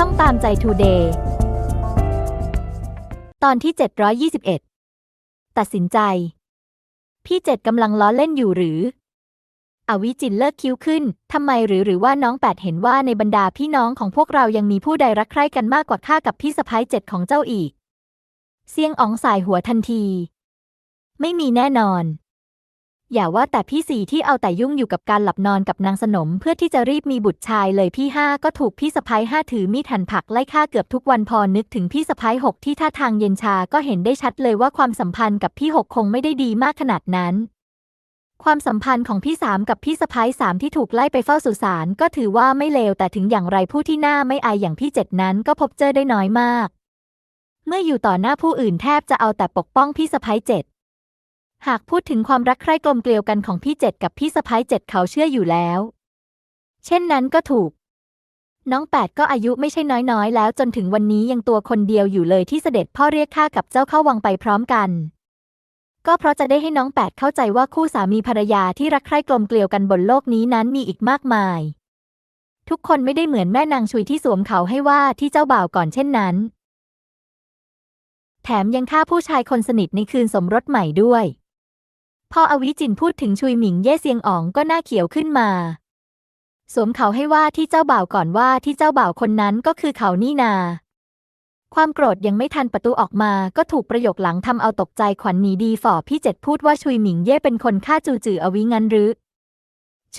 ช่องตามใจทูเดย์ตอนที่ 721 ตัดสินใจ พี่เจ็ดกำลังล้อเล่นอยู่หรือ อวิจินเลิกคิ้วขึ้น ทำไมหรือหรือว่าน้องแปดเห็นว่าในบรรดาพี่น้องของพวกเรายังมีผู้ใดรักใคร่กันมากกว่าข้ากับพี่สะพ้ายเจ็ดของเจ้าอีกเสียงอ๋องสายหัวทันที ไม่มีแน่นอน อย่าว่าแต่พี่สี่ที่เอาแต่ยุ่งอยู่กับการหลับนอนกับนางสนม เพื่อที่จะรีบมีบุตรชายเลยพี่ห้าก็ถูกพี่สะพ้ายห้าถือมีดหั่นผักไล่ฆ่าเกือบทุกวันพอนึกถึงพี่สะพ้ายหกที่ท่าทางเย็นชาก็เห็นได้ชัดเลยว่าความสัมพันธ์กับพี่หกคงไม่ได้ดีมากขนาดนั้น ความสัมพันธ์ของพี่สามกับพี่สะพ้ายสามที่ถูกไล่ไปเฝ้าสุสานก็ถือว่าไม่เลวแต่ถึงอย่างไรผู้ที่หน้าไม่อายอย่างพี่เจ็ดนั้นก็พบเจอได้น้อยมาก เมื่ออยู่ต่อหน้าผู้อื่นแทบจะเอาแต่ปกป้องพี่สะพ้ายเจ็ด หากพูดถึงความรักใคร่กลมเกลียวกันของพี่เจ็ดกับพี่สะพ้ายเจ็ดเขาเชื่ออยู่แล้ว เช่นนั้นก็ถูก น้องแปดก็อายุไม่ใช่น้อยๆ แล้วจนถึงวันนี้ยังตัวคนเดียวอยู่เลยที่เสด็จพ่อเรียกข้ากับเจ้าเข้าวังไปพร้อมกัน ก็เพราะจะได้ให้น้องแปดเข้าใจว่าคู่สามีภรรยาที่รักใคร่กลมเกลียวกันบนโลกนี้นั้นมีอีกมากมาย ทุกคนไม่ได้เหมือนแม่นางชุยที่สวมเขาให้ว่าที่เจ้าบ่าวก่อนเช่นนั้น แถมยังฆ่าผู้ชายคนสนิทในคืนสมรสใหม่ด้วย พออวิจินพูดถึงชุยหมิงเย่เซียงอ๋องก็หน้าเขียวขึ้นมา สวมเขาให้ว่าที่เจ้าบ่าวก่อนว่าที่เจ้าบ่าวคนนั้นก็คือเขานี่นา ความโกรธยังไม่ทันประตูออกมาก็ถูกประโยคหลังทำเอาตกใจขวัญหนีดีฝ่อพี่เจ็ดพูดว่าชุยหมิงเย่เป็นคนฆ่าจูจืออวิงันหรือ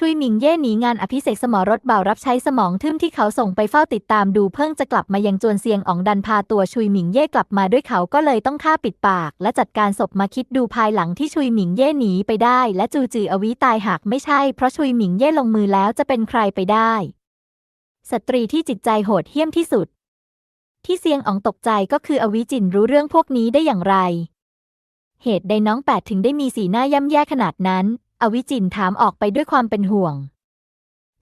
ชุยหมิงเย่หนีงานอภิเษกสมรสบ่าวรับใช้สมองทึ่มที่เขาส่งไปเฝ้าติดตามดูเพิ่งจะกลับมายังจวนเซียงอ๋องดันพาตัวชุยหมิงเย่กลับมาด้วยเขาก็เลยต้องฆ่าปิดปาก และจัดการศพมาคิดดูภายหลังที่ชุยหมิงเย่หนีไปได้ และจูจืออวิตายหากไม่ใช่ เพราะชุยหมิงเย่ลงมือแล้วจะเป็นใครไปได้ สตรีที่จิตใจโหดเหี้ยมที่สุด ที่เซียงอ๋องตกใจก็คืออวิจินรู้เรื่องพวกนี้ได้อย่างไร เหตุใดน้องแปดถึงได้มีสีหน้าย่ำแย่ขนาดนั้น อวิจินถามออกไปด้วยความเป็นห่วง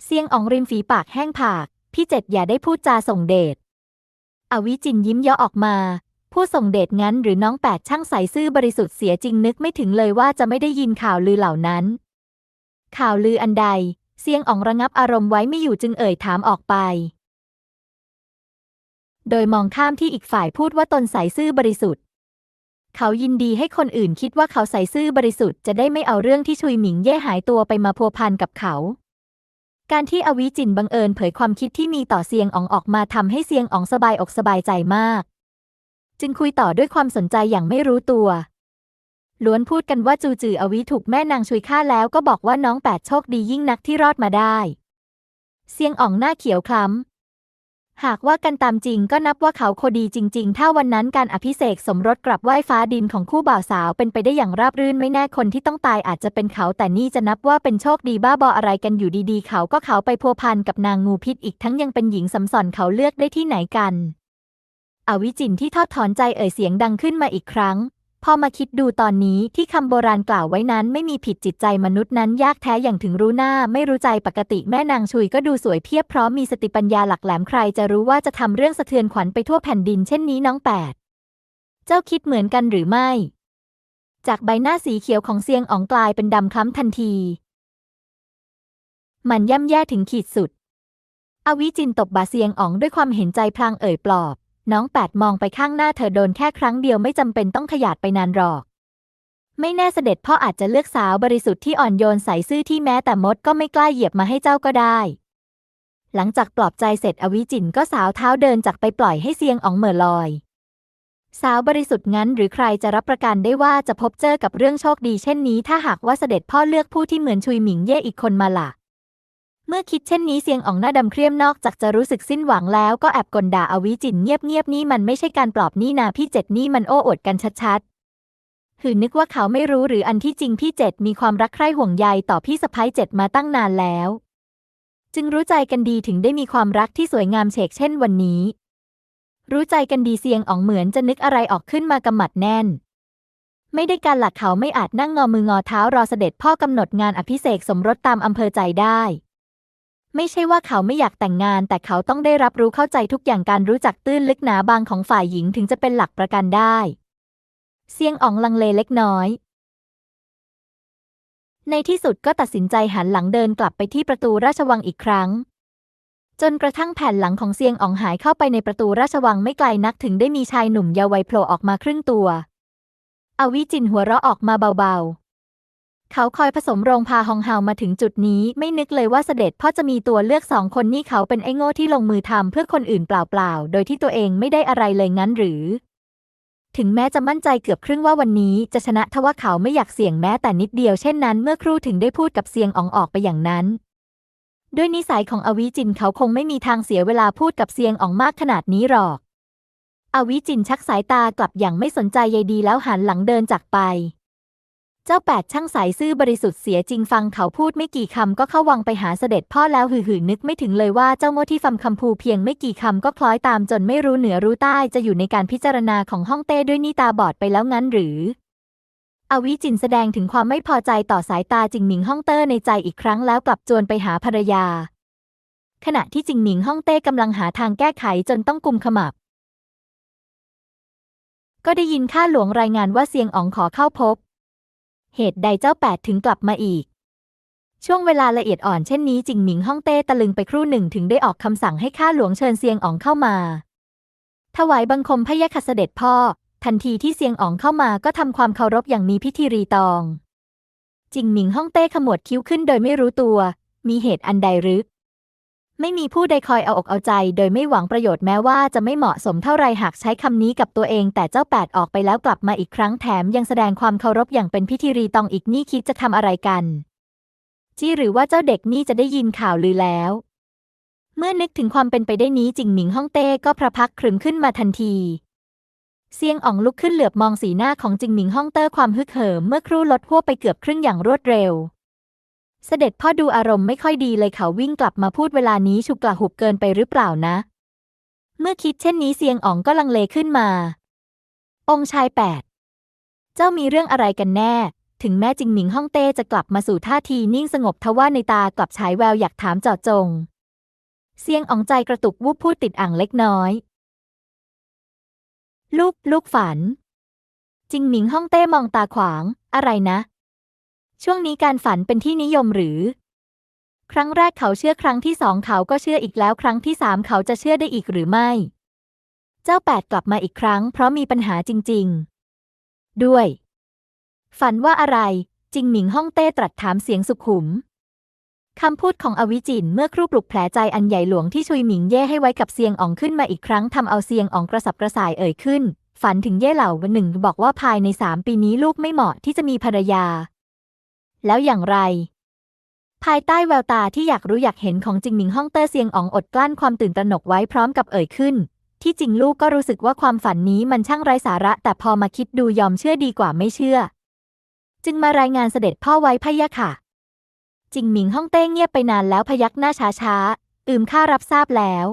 เซียงอองริมฝีปากแห้งผาก พี่เจ็ดอย่าได้พูดจาส่งเดช อวิจินยิ้มเยาะออกมา ผู้ส่งเดชงั้นหรือน้องแปดช่างใสซื่อบริสุทธิ์เสียจริงนึกไม่ถึงเลยว่าจะไม่ได้ยินข่าวลือเหล่านั้น ข่าวลืออันใด เซียงอองระงับอารมณ์ไว้ไม่อยู่จึงเอ่ยถามออกไป โดยมองข้ามที่อีกฝ่ายพูดว่าตนใสซื่อบริสุทธิ์ เขายินดีให้คนอื่นคิดว่าเขาใส่ซื่อบริสุทธิ์จะได้ไม่เอาเรื่องที่ชุยหมิงเย่หายตัวไปมาพัวพันกับเขา การที่อวิจินบังเอิญเผยความคิดที่มีต่อเซียงอ๋องออกมาทำให้เซียงอ๋องสบายอกสบายใจมาก จึงคุยต่อด้วยความสนใจอย่างไม่รู้ตัว ล้วนพูดกันว่าจูจืออวิถูกแม่นางชุยฆ่าแล้วก็บอกว่าน้องแปดโชคดียิ่งนักที่รอดมาได้ เซียงอ๋องหน้าเขียวคล้ำ หากว่ากันตามจริงก็นับว่าเขาโคดีจริง ๆ ถ้าวันนั้นการอภิเษกสมรสกลับไหว้ฟ้าดินของคู่บ่าวสาวเป็นไปได้อย่างราบรื่นไม่แน่คนที่ต้องตายอาจจะเป็นเขา แต่นี่จะนับว่าเป็นโชคดีบ้าบออะไรกันอยู่ดีๆ เขาก็เขาไปพัวพันกับนางงูพิษอีกทั้งยังเป็นหญิงสำสอนเขาเลือกได้ที่ไหนกัน อวิจินที่ทอดถอนใจเอ่ยเสียงดังขึ้นมาอีกครั้ง พอมาคิดดูตอนนี้ที่คำโบราณกล่าวไว้นั้นไม่มีผิดจิตใจมนุษย์นั้นยากแท้อย่างถึงรู้หน้า ไม่รู้ใจปกติแม่นางชุยก็ดูสวยเพียบพร้อมมีสติปัญญาหลักแหลมใครจะรู้ว่าจะทำเรื่องสะเทือนขวัญไปทั่วแผ่นดินเช่นนี้น้องแปด เจ้าคิดเหมือนกันหรือไม่ จากใบหน้าสีเขียวของเซียงอ๋องกลายเป็นดำคล้ำทันที มันย่ำแย่ถึงขีดสุด อวิจินตบบาเซียงอ๋องด้วยความเห็นใจพลางเอ่ยปลอบ น้องแปดมองไปข้างหน้าเธอโดนแค่ครั้งเดียวไม่จำเป็นต้องขยาดไปนานหรอก ไม่แน่เสด็จพ่ออาจจะเลือกสาวบริสุทธิ์ที่อ่อนโยนใสซื่อที่แม้แต่มดก็ไม่กล้าเหยียบมาให้เจ้าก็ได้ หลังจากปลอบใจเสร็จอวิจินก็สาวเท้าเดินจากไปปล่อยให้เซียงอ๋องเหม่อลอย สาวบริสุทธิ์งั้นหรือใครจะรับประกันได้ว่าจะพบเจอกับเรื่องโชคดีเช่นนี้ ถ้าหากว่าเสด็จพ่อเลือกผู้ที่เหมือนชุยหมิงเย่อีกคนมาล่ะ เมื่อคิดเช่นนี้เซียงอ๋องหน้าดำเครียมนอกจากจะรู้สึกสิ้นหวังแล้วก็แอบกลด่าอวิจินเงียบๆนี่มันไม่ใช่การปลอบนี่นาพี่เจ็ดนี่มันโอ้อวดกันชัดๆคือนึกว่าเขาไม่รู้หรืออันที่จริงพี่เจ็ดมีความรักใคร่ห่วงใยต่อพี่สะพ้ายเจ็ดมาตั้งนานแล้ว จึงรู้ใจกันดีถึงได้มีความรักที่สวยงามเฉกเช่นวันนี้ รู้ใจกันดีเซียงอ๋องเหมือนจะนึกอะไรออกขึ้นมากำหมัดแน่นไม่ได้การหลักเขาไม่อาจนั่งงอมืองอเท้ารอเสด็จพ่อกำหนดงานอภิเษกสมรสตามอำเภอใจได้ ไม่ใช่ว่าเขาไม่อยากแต่งงาน แต่เขาต้องได้รับรู้เข้าใจทุกอย่างการรู้จักตื้นลึกหนาบางของฝ่ายหญิงถึงจะเป็นหลักประกันได้เซียงอ๋องลังเลเล็กน้อย ในที่สุดก็ตัดสินใจหันหลังเดินกลับไปที่ประตูราชวังอีกครั้ง จนกระทั่งแผ่นหลังของเซียงอ๋องหายเข้าไปในประตูราชวังไม่ไกลนักถึงได้มีชายหนุ่มเยาว์วัยโผล่ออกมาครึ่งตัว อวิจินหัวเราะออกมาเบาๆ เขาคอยผสมโรงพาฮองเฮามาถึงจุดนี้ ไม่นึกเลยว่าเสด็จพ่อจะมีตัวเลือกสองคนนี่เขาเป็นไอ้โง่ที่ลงมือทำเพื่อคนอื่นเปล่าๆ โดยที่ตัวเองไม่ได้อะไรเลยงั้นหรือ ถึงแม้จะมั่นใจเกือบครึ่งว่าวันนี้จะชนะทว่าเขาไม่อยากเสี่ยงแม้แต่นิดเดียวเช่นนั้นเมื่อครู่ถึงได้พูดกับเซียงอ๋องออกไปอย่างนั้นด้วยนิสัยของอวิจินเขาคงไม่มีทางเสียเวลาพูดกับเซียงอ๋องมากขนาดนี้หรอก อวิจินชักสายตากลับอย่างไม่สนใจใยดีแล้วหันหลังเดินจากไป เจ้าแปดช่างสายซื่อบริสุทธิ์เสียจริงฟังเขาพูดไม่กี่คำก็เข้าวังไปหาเสด็จพ่อแล้วหือหือนึกไม่ถึงเลยว่าเจ้าโง่ที่ฟังคำพูเพียงไม่กี่คำก็คล้อยตามจนไม่รู้เหนือรู้ใต้จะอยู่ในการพิจารณาของฮ่องเต้ด้วยนี่ตาบอดไปแล้วงั้นหรือ อวิจินแสดงถึงความไม่พอใจต่อสายตาจิงหมิงฮ่องเต้ในใจอีกครั้งแล้วกลับจวนไปหาภรรยา ขณะที่จิงหมิงฮ่องเต้กำลังหาทางแก้ไขจนต้องกุมขมับก็ได้ยินข้าหลวงรายงานว่าเซียงอ๋องขอเข้าพบ เหตุใดเจ้าแปดถึงกลับมาอีก ช่วงเวลาละเอียดอ่อนเช่นนี้จิงหมิงฮ่องเต้ตะลึงไปครู่หนึ่งถึงได้ออกคำสั่งให้ข้าหลวงเชิญเซียงอ๋องเข้ามา ถวายบังคมพระยะคัสเด็จพ่อ ทันทีที่เซียงอ๋องเข้ามาก็ทำความเคารพอย่างมีพิธีรีตอง จิงหมิงฮ่องเต้ขมวดคิ้วขึ้นโดยไม่รู้ตัว มีเหตุอันใดหรือ ไม่มีผู้ใดคอยเอาอกเอาใจ โดยไม่หวังประโยชน์แม้ว่าจะไม่เหมาะสมเท่าไรหากใช้คำนี้กับตัวเอง แต่เจ้าแปดออกไปแล้วกลับมาอีกครั้งแถมยังแสดงความเคารพอย่างเป็นพิธีรีตองอีกนี่คิดจะทำอะไรกัน จี้หรือว่าเจ้าเด็กนี่จะได้ยินข่าวลือแล้ว เมื่อนึกถึงความเป็นไปได้นี้จิงหมิงฮ่องเต้ก็พระพักครึมขึ้นมาทันทีเซียงอ๋องลุกขึ้นเหลือบมองสีหน้าของจิงหมิงฮ่องเต้ความฮึกเหิมเมื่อครู่ลดหัวไปเกือบครึ่งอย่างรวดเร็ว เสด็จพ่อดูอารมณ์ไม่ค่อยดีเลยเขาวิ่งกลับมาพูดเวลานี้ฉุกกระหุกเกินไปหรือเปล่านะ เมื่อคิดเช่นนี้เซียงอ๋องก็ลังเลขึ้นมา องค์ชายแปดเจ้ามีเรื่องอะไรกันแน่ ถึงแม้จิงหมิงฮ่องเต้จะกลับมาสู่ท่าทีนิ่งสงบทว่าในตากลับฉายแววอยากถามเจาะจง เซียงอ๋องใจกระตุกวูบพูดติดอ่างเล็กน้อย ลูกลูกฝัน จิงหมิงฮ่องเต้มองตาขวาง อะไรนะ ช่วงนี้การฝันเป็นที่นิยมหรือ ครั้งแรกเขาเชื่อครั้งที่สองเขาก็เชื่ออีกแล้ว ครั้งที่สามเขาจะเชื่อได้อีกหรือไม่ เจ้าแปดกลับมาอีกครั้ง เพราะมีปัญหาจริง ๆ ด้วย ฝันว่าอะไร จิงหมิงฮ่องเต้ตรัสถามเสียงสุขุมคำพูดของอวิจินเมื่อครูปลุกแผลใจอันใหญ่หลวงที่ชุยหมิงเย่ให้ไว้กับเซียงอ๋องขึ้นมาอีกครั้งทำเอาเซียงอ๋องกระสับกระส่ายเอ่ยขึ้น ฝันถึงเย่เหล่าวันหนึ่งบอกว่าภายในสามปีนี้ลูกไม่เหมาะที่จะมีภรรยา แล้วอย่างไร ภายใต้แววตาที่อยากรู้อยากเห็นของจิงหมิงฮ่องเต้เซียงอ๋องอดกลั้นความตื่นตระหนกไว้พร้อมกับเอ่ยขึ้น ที่จริงลูกก็รู้สึกว่าความฝันนี้มันช่างไร้สาระ แต่พอมาคิดดูยอมเชื่อดีกว่าไม่เชื่อ จึงมารายงานเสด็จพ่อไว้พะยะค่ะ จิงหมิงฮ่องเต้เงียบไปนานแล้วพยักหน้าช้าช้าๆอืมข้ารับทราบแล้ว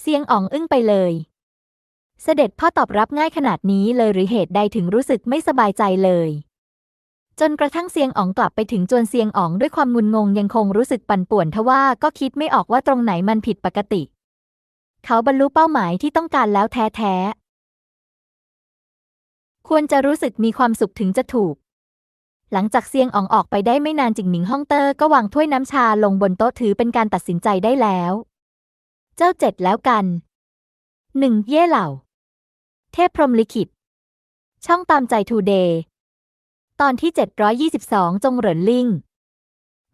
เซียงอ๋องอึ้งไปเลยเสด็จพ่อตอบรับง่ายขนาดนี้เลยหรือเหตุใดถึงรู้สึกไม่สบายใจเลย จนกระทั่งเซียงอ๋องกลับไปถึงจวนเซียงอ๋องด้วยความงุนงงยังคงรู้สึกปั่นป่วนทว่าก็คิดไม่ออกว่าตรงไหนมันผิดปกติ เขาบรรลุเป้าหมายที่ต้องการแล้วแท้ๆ ควรจะรู้สึกมีความสุขถึงจะถูก หลังจากเซียงอ๋องออกไปได้ไม่นานจิงหมิงฮ่องเตอร์ก็วางถ้วยน้ำชาลงบนโต๊ะถือเป็นการตัดสินใจได้แล้ว เจ้าเจ็ดแล้วกันหนึ่งเย่เหล่า เทพพรหมลิขิต ช่องตามใจทูเดย์ ตอนที่ 722 จงเหรินลิง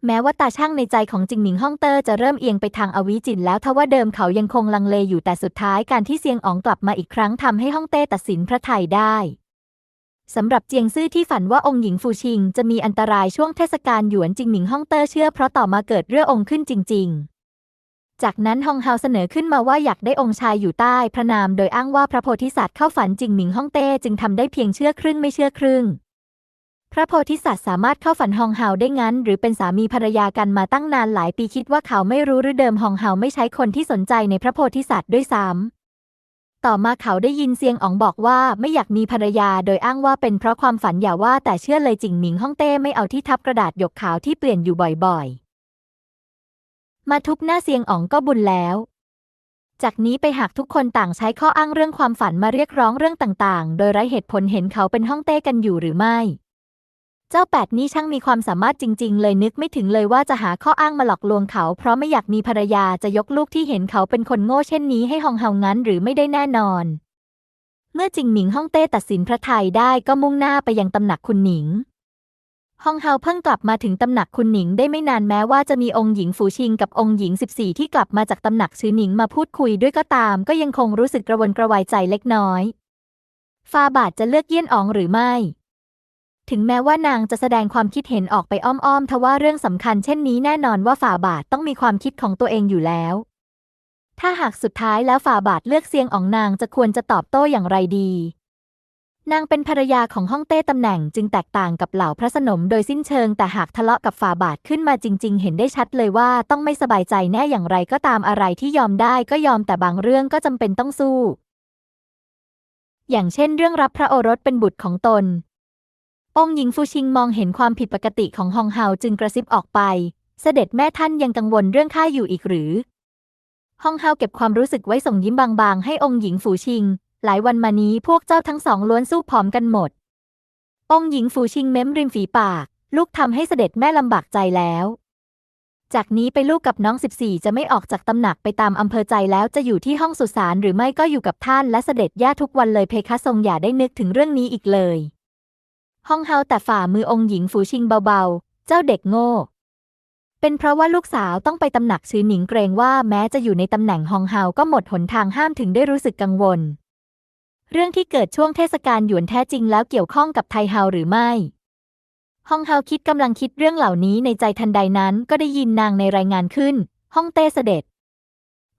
แม้ว่าตาช่างในใจของจิงหมิงฮ่องเตอร์จะเริ่มเอียงไปทางอวิจินแล้วทว่าเดิมเขายังคงลังเลอยู่แต่สุดท้ายการที่เซียงอ๋องกลับมาอีกครั้งทำให้ฮ่องเต้ตัดสินพระทัยได้สำหรับเจียงซื่อที่ฝันว่าองค์หญิงฟูชิง จะมีอันตรายช่วงเทศกาลหยวนจิงหมิงฮ่องเตอร์เชื่อเพราะต่อมาเกิดเรื่ององค์ขึ้นจริง ๆ จากนั้นฮองเฮาเสนอขึ้นมาว่าอยากได้องค์ชายอยู่ใต้พระนามโดยอ้างว่าพระโพธิสัตว์เข้าฝันจิงหมิงฮ่องเต้จึงทำได้เพียงเชื่อครึ่งไม่เชื่อครึ่ง พระโพธิสัตว์สามารถเข้าฝันฮองเฮาได้งั้น หรือเป็นสามีภรรยากันมาตั้งนานหลายปีคิดว่าเขาไม่รู้หรือเดิมฮองเฮาไม่ใช้คนที่สนใจในพระโพธิสัตว์ด้วยซ้ำต่อมาเขาได้ยินเซียงอ๋องบอกว่าไม่อยากมีภรรยาโดยอ้างว่าเป็นเพราะความฝันอย่าว่าแต่เชื่อเลยจิงหมิงฮ่องเต้ไม่เอาที่ทับกระดาษหยกขาวที่เปลี่ยนอยู่บ่อยๆ มาทุบหน้าเซียงอ๋องก็บุญแล้วจากนี้ไปหากทุกคนต่างใช้ข้ออ้างเรื่องความฝันมาเรียกร้องเรื่องต่างๆ โดยไร้เหตุผลเห็นเขาเป็นฮ่องเต้กันอยู่หรือไม่ เจ้าแปดนี่ช่างมีความสามารถจริง ๆ เลยนึกไม่ถึงเลยว่าจะหาข้ออ้างมาหลอกลวงเขา เพราะไม่อยากมีภรรยาจะยกลูกที่เห็นเขาเป็นคนโง่เช่นนี้ให้ฮองเฮางั้นหรือไม่ได้แน่นอน เมื่อจิงหมิงฮ่องเต้ตัดสินพระไทยได้ก็มุ่งหน้าไปยังตำหนักคุณหนิงฮองเฮาเพิ่งกลับมาถึงตำหนักคุณหนิงได้ไม่นานแม้ว่าจะมีองค์หญิงฝูชิงกับองค์หญิง 14 ที่กลับมาจากตำหนักชื่อหนิงมาพูดคุยด้วยก็ตาม ก็ยังคงรู้สึกกระวนกระวายใจเล็กน้อยฟาบาทจะเลือกเยี่ยนอองหรือไม่ ถึงแม้ว่านางจะแสดงความคิดเห็นออกไปอ้อมๆ ทว่าเรื่องสำคัญเช่นนี้แน่นอนว่าฝ่าบาทต้องมีความคิดของตัวเองอยู่แล้ว ถ้าหากสุดท้ายแล้วฝ่าบาทเลือกเซียงอองนางจะควรจะตอบโต้อย่างไรดี นางเป็นภรรยาของฮ่องเต้ตำแหน่งจึงแตกต่างกับเหล่าพระสนมโดยสิ้นเชิง แต่หากทะเลาะกับฝ่าบาทขึ้นมาจริง ๆ เห็นได้ชัดเลยว่าต้องไม่สบายใจแน่อย่างไรก็ตามอะไรที่ยอมได้ก็ยอมแต่บางเรื่องก็จำเป็นต้องสู้ อย่างเช่น เรื่องรับพระโอรสเป็นบุตรของตน องหญิงฟูชิงมองเห็นความผิดปกติของฮองเฮาจึงกระซิบออกไป เสด็จแม่ท่านยังกังวลเรื่องข้าอยู่อีกหรือ ฮองเฮาเก็บความรู้สึกไว้ส่งยิ้มบางๆ ให้องค์หญิงฝูชิง หลายวันมานี้พวกเจ้าทั้งสองล้วนสู้ผอมกันหมด องค์หญิงฝูชิงเม้มริมฝีปาก ลูกทำให้เสด็จแม่ลำบากใจแล้ว จากนี้ไปลูกกับน้อง 14 จะไม่ออกจากตำหนักไปตามอำเภอใจแล้วจะอยู่ที่ห้องสุสานหรือไม่ก็อยู่กับท่านและเสด็จย่าทุกวันเลยเพคะทรงอย่าได้นึกถึงเรื่องนี้อีกเลย ห้องเฮาแต่ฝ่ามือองค์หญิงฝูชิงเบาๆ เจ้าเด็กโง่ เป็นเพราะว่าลูกสาวต้องไปตำหนักชื่อหนิงเกรงว่าแม้จะอยู่ในตำแหน่งฮองเฮาก็หมดหนทางห้ามถึงได้รู้สึกกังวล เรื่องที่เกิดช่วงเทศกาลหยวนแท้จริงแล้วเกี่ยวข้องกับไทเฮาหรือไม่ฮองเฮาคิดกำลังคิดเรื่องเหล่านี้ในใจทันใดนั้นก็ได้ยินนางในรายงานขึ้นฮ่องเต้เสด็จ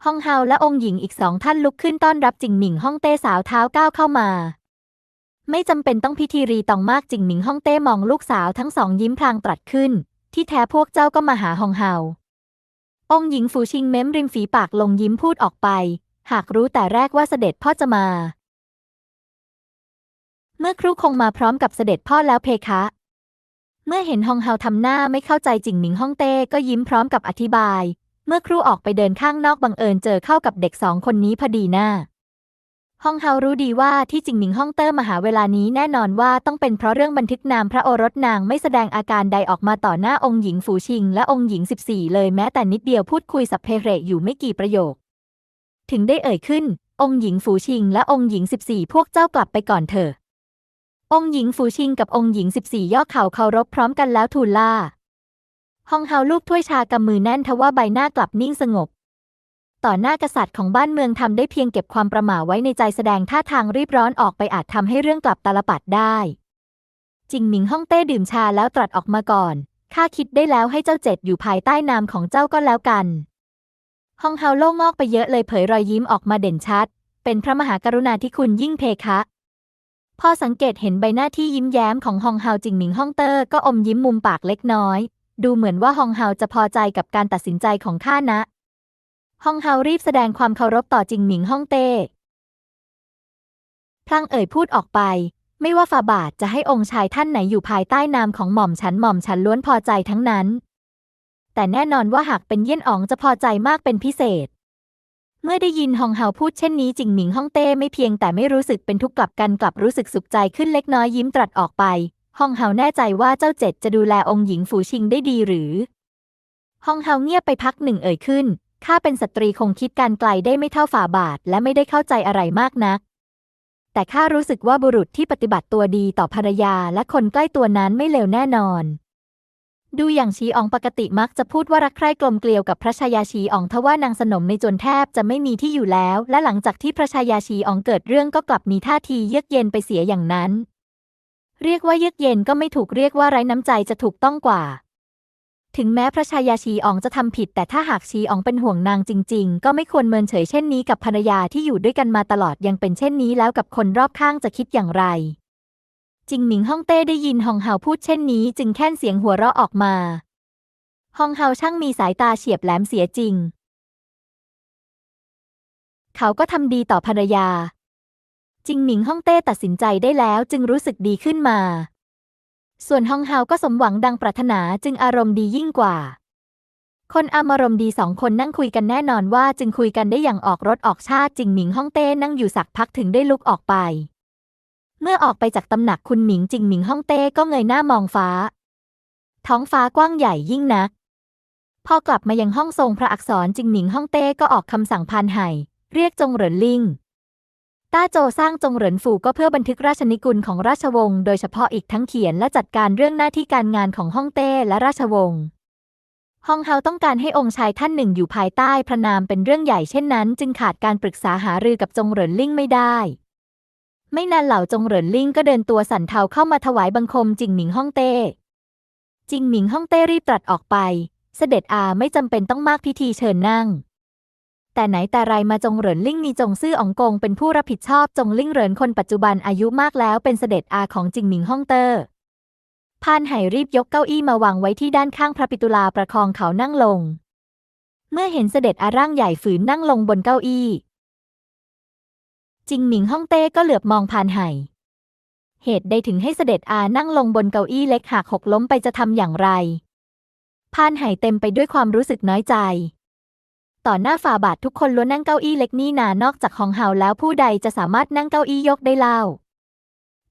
ฮ่องเฮาและองค์หญิงอีกสองท่านลุกขึ้นต้อนรับจิงหมิงฮ่องเต้สาวเท้าก้าวเข้ามา ไม่จำเป็นต้องพิธีรีตองมากจิงหมิงฮ่องเต้มองลูกสาวทั้งสองยิ้มพลางตรัสขึ้น ที่แท้พวกเจ้าก็มาหาฮองเฮาองหญิงฝูชิงเม้มริมฝีปากลงยิ้มพูดออกไป หากรู้แต่แรกว่าเสด็จพ่อจะมา เมื่อครูคงมาพร้อมกับเสด็จพ่อแล้วเพคะ เมื่อเห็นฮองเฮาทำหน้าไม่เข้าใจจิงหมิงฮ่องเต้ก็ยิ้มพร้อมกับอธิบาย เมื่อครูออกไปเดินข้างนอกบังเอิญเจอเข้ากับเด็กสองคนนี้พอดีหน้า ฮองเฮารู้ดีว่าที่จิงหมิงฮ่องเต้มาหาเวลานี้แน่นอนว่าต้องเป็นเพราะเรื่องบันทึกนามพระโอรสนางไม่แสดงอาการใดออกมาต่อหน้าองค์หญิงฝูชิง และองค์หญิง 14 เลยแม้แต่นิดเดียวพูดคุยสัพเพเรอยู่ไม่กี่ประโยค ถึงได้เอ่ยขึ้น องค์หญิงฝูชิง และองค์หญิง 14 พวกเจ้ากลับไปก่อนเถอะองค์หญิงฝูชิงกับองค์หญิง 14 ย่อเข่าเคารพพร้อมกันแล้วทูลลาฮองเฮาลูกถ้วยชากำมือแน่นทว่าใบหน้ากลับนิ่งสงบ ต่อหน้ากษัตริย์ของบ้านเมืองทำได้เพียงเก็บความประหม่าไว้ในใจแสดงท่าทางรีบร้อนออกไปอาจทำให้เรื่องกลับตาลปัดได้ จิงหมิงฮ่องเต้ดื่มชาแล้วตรัสออกมาก่อนข้าคิดได้แล้วให้เจ้าเจ็ดอยู่ภายใต้นามของเจ้าก็แล้วกันฮองเฮาโล่งอกไปเยอะเลยเผยรอยยิ้มออกมาเด่นชัด เป็นพระมหากรุณาธิคุณยิ่งเพคะ พอสังเกตเห็นใบหน้าที่ยิ้มแย้มของฮองเฮาจิงหมิงฮ่องเต้ก็อมยิ้มมุมปากเล็กน้อย ดูเหมือนว่าฮองเฮาจะพอใจกับการตัดสินใจของข้านะ ฮองเฮารีบแสดงความเคารพต่อจิงหมิงฮ่องเต้พลางเอ่ยพูดออกไป ไม่ว่าฝ่าบาทจะให้องค์ชายท่านไหนอยู่ภายใต้นามของหม่อมฉันหม่อมฉันล้วนพอใจทั้งนั้น แต่แน่นอนว่าหากเป็นเยี่ยนอ๋องจะพอใจมากเป็นพิเศษ เมื่อได้ยินฮองเฮาพูดเช่นนี้จิงหมิงฮ่องเต้ไม่เพียงแต่ไม่รู้สึกเป็นทุกข์กลับกันกลับรู้สึกสุขใจขึ้นเล็กน้อยยิ้มตรัสออกไปฮองเฮาแน่ใจว่าเจ้าเจ็ดจะดูแลองค์หญิงฝูชิงได้ดีหรือฮองเฮาเงียบไปพักหนึ่งเอ่ยขึ้น ข้าเป็นสตรีคงคิดการไกลได้ไม่เท่าฝ่าบาท และไม่ได้เข้าใจอะไรมากนัก แต่ข้ารู้สึกว่าบุรุษที่ปฏิบัติตัวดีต่อภรรยาและคนใกล้ตัวนั้นไม่เลวแน่นอน ดูอย่างชีอองปกติมักจะพูดว่ารักใคร่กลมเกลียวกับพระชายาชีอองทว่านางสนมในจนแทบจะไม่มีที่อยู่แล้ว และหลังจากที่พระชายาชีอองเกิดเรื่องก็กลับมีท่าทีเยือกเย็นไปเสียอย่างนั้น เรียกว่าเยือกเย็นก็ไม่ถูกเรียกว่าไร้น้ำใจจะถูกต้องกว่า ถึงแม้พระชายาชีอองจะทำผิด แต่ถ้าหากชีอองเป็นห่วงนางจริง ๆ ก็ไม่ควรเมินเฉยเช่นนี้กับภรรยาที่อยู่ด้วยกันมาตลอดยังเป็นเช่นนี้แล้วกับคนรอบข้างจะคิดอย่างไร จิงหมิงฮ่องเต้ได้ยินฮองเฮาพูดเช่นนี้ จึงแค่นเสียงหัวเราะออกมาฮองเฮาช่างมีสายตาเฉียบแหลมเสียจริง เขาก็ทำดีต่อภรรยา จิงหมิงฮ่องเต้ตัดสินใจได้แล้วจึงรู้สึกดีขึ้นมา ส่วนฮองเฮาก็สมหวังดังปรารถนาจึงอารมณ์ดียิ่งกว่า คนอารมณ์ดีสองคนนั่งคุยกันแน่นอนว่าจึงคุยกันได้อย่างออกรถออกชาติจิงหมิงฮ่องเต้นั่งอยู่สักพักถึงได้ลุกออกไป เมื่อออกไปจากตำหนักคุณหมิงจิงหมิงฮ่องเต้ก็เงยหน้ามองฟ้า ท้องฟ้ากว้างใหญ่ยิ่งนัก พอกลับมายังห้องทรงพระอักษรจิงหมิงฮ่องเต้ก็ออกคำสั่งพานไห่เรียกจงเหรินลิง ต้าโจสร้างจงเหรินฝูก็เพื่อบันทึกราชนิกุลของราชวงศ์โดยเฉพาะอีกทั้งเขียนและจัดการเรื่องหน้าที่การงานของฮ่องเต้และราชวงศ์ฮ่องเฮาต้องการให้องค์ชายท่านหนึ่งอยู่ภายใต้พระนามเป็นเรื่องใหญ่เช่นนั้น จึงขาดการปรึกษาหารือกับจงเหรินลิงไม่ได้ ไม่นานเหล่าจงเหรินลิงก็เดินตัวสั่นเทาเข้ามาถวายบังคมจิงหมิงฮ่องเต้จิงหมิงฮ่องเต้รีบตรัสออกไป เสด็จอาไม่จำเป็นต้องมากพิธีเชิญนั่ง แต่ไหนแต่ไรมาจงเหรินลิ่งมีจงซื่ออองกงเป็นผู้รับผิดชอบจงลิ่งเหรินคนปัจจุบันอายุมากแล้วเป็นเสด็จอาของจิงหมิงฮ่องเตอร์พานไห่รีบยกเก้าอี้มาวางไว้ที่ด้านข้างพระปิตุลาประคองเขานั่งลง เมื่อเห็นเสด็จอาร่างใหญ่ฝืนนั่งลงบนเก้าอี้ จิงหมิงฮ่องเต้ก็เหลือบมองพานไห่ เหตุใดถึงให้เสด็จอานั่งลงบนเก้าอี้เล็กหากหกล้มไปจะทำอย่างไร พานไห่เต็มไปด้วยความรู้สึกน้อยใจ ต่อหน้าฝ่าบาททุกคนล้วนนั่งเก้าอี้เล็กนี่นานอกจากของเฮาแล้วผู้ใดจะสามารถนั่งเก้าอี้ยกได้เล่า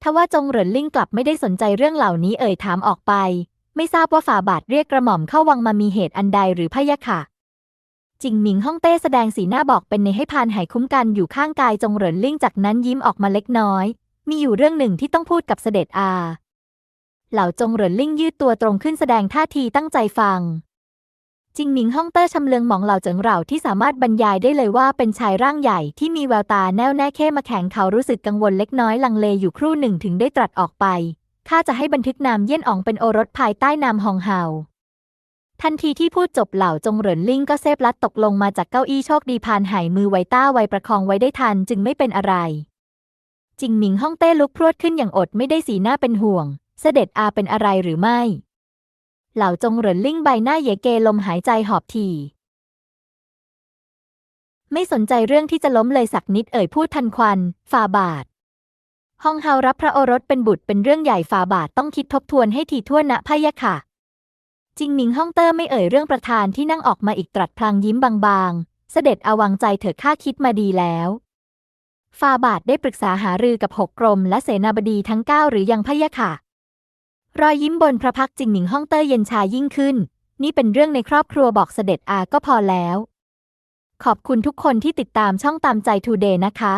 ทว่าจงเหรินลิ่งกลับไม่ได้สนใจเรื่องเหล่านี้เอ่ยถามออกไป ไม่ทราบว่าฝ่าบาทเรียกกระหม่อมเข้าวังมามีเหตุอันใดหรือพะยะค่ะจิงหมิงฮ่องเต้แสดงสีหน้าบอกเป็นในให้พานไห่คุ้มกันอยู่ข้างกายจงเหรินลิ่งจากนั้นยิ้มออกมาเล็กน้อย มีอยู่เรื่องหนึ่งที่ต้องพูดกับเสด็จอา เหล่าจงเหรินลิ่งยืดตัวตรงขึ้นแสดงท่าทีตั้งใจฟัง จิงหมิงฮ่องเต้ชำเลืองหมองเหล่าเจิงเหล่าที่สามารถบรรยายได้เลยว่าเป็นชายร่างใหญ่ที่มีแววตาแน่วแน่เข้มาแข็งเขารู้สึกกังวลเล็กน้อยลังเลอยู่ครู่หนึ่งถึงได้ตรัสออกไปข้าจะให้บันทึกนามเยี่ยนอ๋องเป็นโอรสภายใต้นามฮองเฮาทันทีที่พูดจบเหล่าจงเหรินลิ่งก็เซฟลัดตกลงมาจากเก้าอี้โชคดีพานหายมือไวต้าไวประคองไว้ได้ทันจึงไม่เป็นอะไร จิงหมิงฮ่องเต้ลุกพรวดขึ้นอย่างอดไม่ได้สีหน้าเป็นห่วง เสด็จอาเป็นอะไรหรือไม่ เหล่าจงเหรินลิ่งใบหน้าเยเกลมหายใจหอบถี่ไม่สนใจเรื่องที่จะล้มเลยสักนิดเอ่ยพูดทันควันฟาบาทฮองเฮารับพระโอรสเป็นบุตรเป็นเรื่องใหญ่ฟาบาทต้องคิดทบทวนให้ถี่ถ้วนนะพะยะค่ะ จิงหมิงฮ่องเตอร์ไม่เอ่ยเรื่องประธานที่นั่งออกมาอีกตรัสพลางยิ้มบางๆ เสด็จอวังใจเถิดข้าคิดมาดีแล้วฟาบาทได้ปรึกษาหารือกับหกกรมและเสนาบดีทั้งเก้าหรือยังพะยะค่ะ รอยยิ้มบนพระพักตร์จิงหนิงฮ่องเต้ยเย็นชายิ่งขึ้น นี่เป็นเรื่องในครอบครัวบอกเสด็จอาก็พอแล้ว ขอบคุณทุกคนที่ติดตามช่องตามใจทูเดย์นะคะ